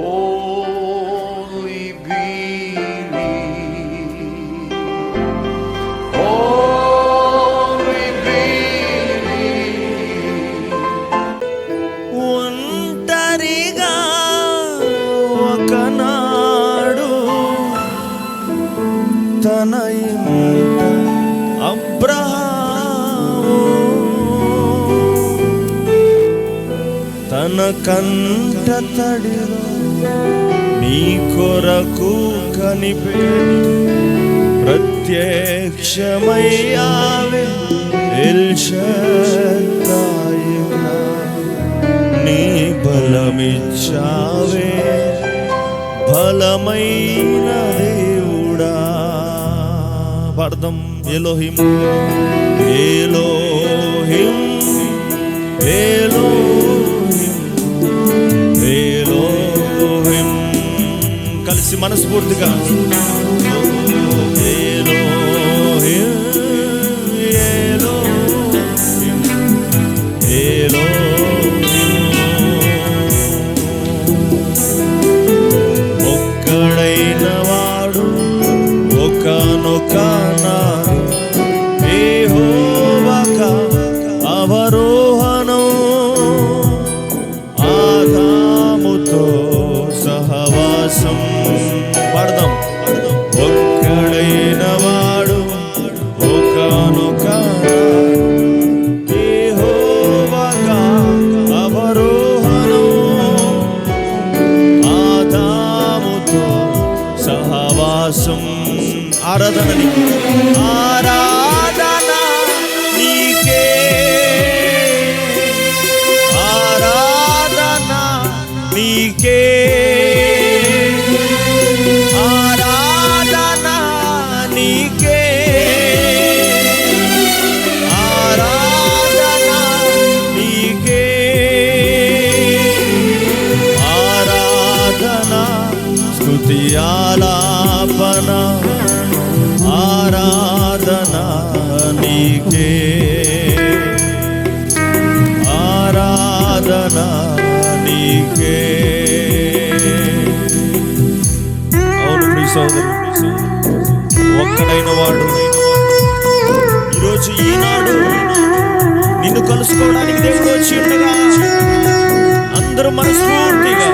Only believe. Only believe. ఒంటరిగా ఒకనాడు తన అబ్రహాము తన కంట తడిలో నీ కొరకు కనిపెట్టి. ప్రత్యక్షమయ్యావే ఎల్షదాయిగా నీ బలమిచ్చావే. బలమైన దేవుడా. పర్థం ఎలోహిం. ఏలోహిం ఏలో మనస్ఫూర్తిగా కోసం ఆరాధన ఆరాధన నీకే. ఆరాధన నీకే. ఆరాధన నీకే. ఆరాధన నీకే. స్తుతి ఆలాపన ఆరాధన నీకే. ఆరాధన నీకే. అవును ప్రియ సోదరు ఒక్కడైన వాడు. ఈరోజు ఈనాడు నిన్ను కలుసుకోవడానికి దేవుడు వచ్చి ఉండగా అందరూ మనస్ఫూర్తిగా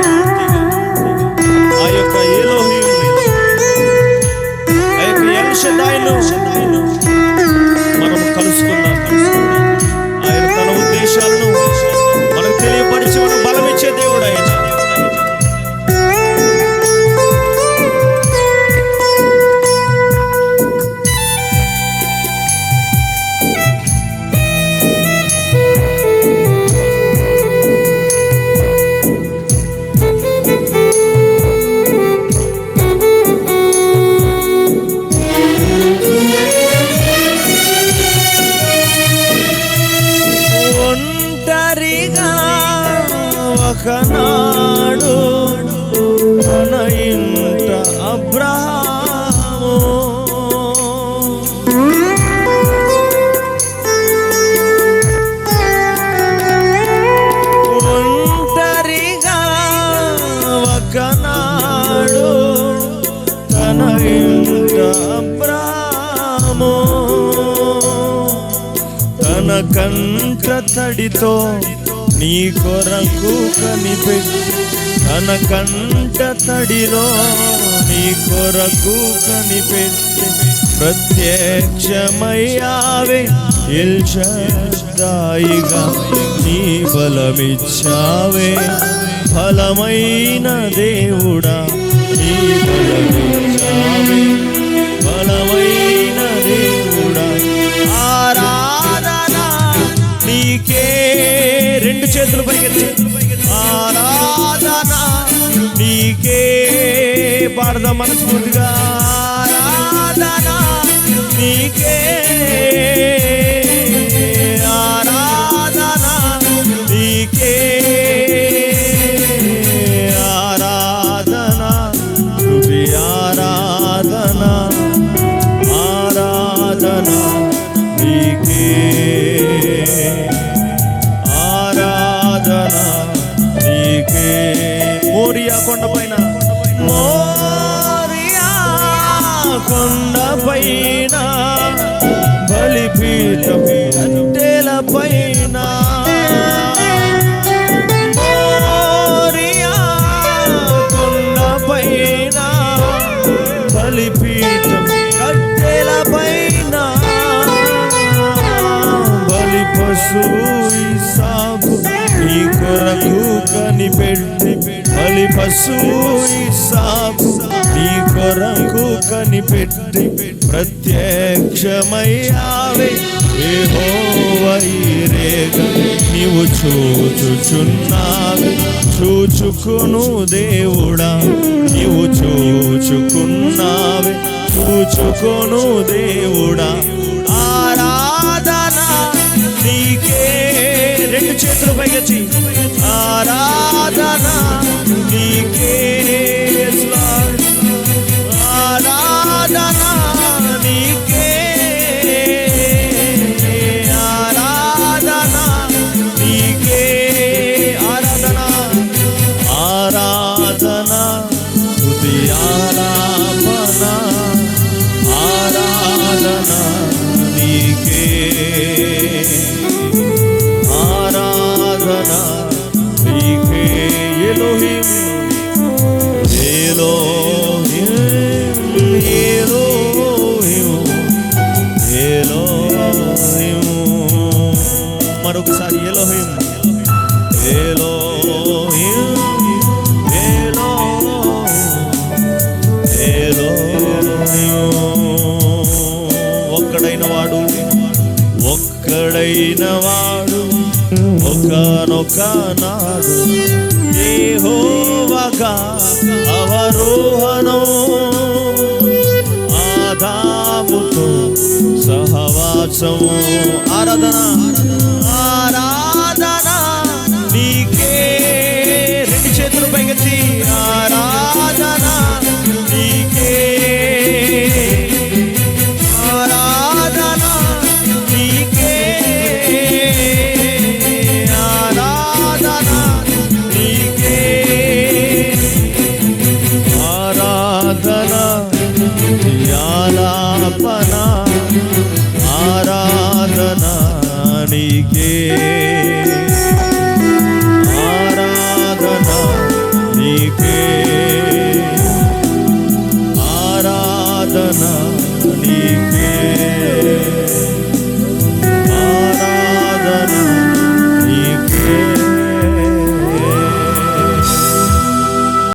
తన ఇంట తన కంట తడితో నీ కొరకు కనిపెట్టి తన కంట తడిలో నీ కొరకు కనిపెట్టి ప్రత్యక్షమయ్యావే ఎల్షదాయిగా నీ బలమిచ్చావే. ఫలమైనదే నీకే పాడదాం మనస్ఫూర్తిగా. ఆరాధన నీకే కొండపైన మోరియా కొండపైన బలిపీఠం కట్టెలపైన మోరియా కొండపైన బలిపీఠం కట్టెలపైన బలి పశువు ఇసాకు కొరకు కనిపెడు బలి పశువు ఇసాకు నీ కొరకు కనిపెట్టి ప్రత్యక్షమయ్యావే. రేగ నీవు చూచుచున్నావే. చూచుకును దేవుడా నీవు చూచుకున్నావే. చూచుకొను దేవుడా స్తుతి ఆలాపన ఆరాధన నీకే. ఆరాధన నీకే. ఎలోహిం ఎలోహిం నాడు ఏహోవగా అవరోహణం ఆదాముతో సహవాసము ఆరాధన ఆరాధన ఆరాధన నీకే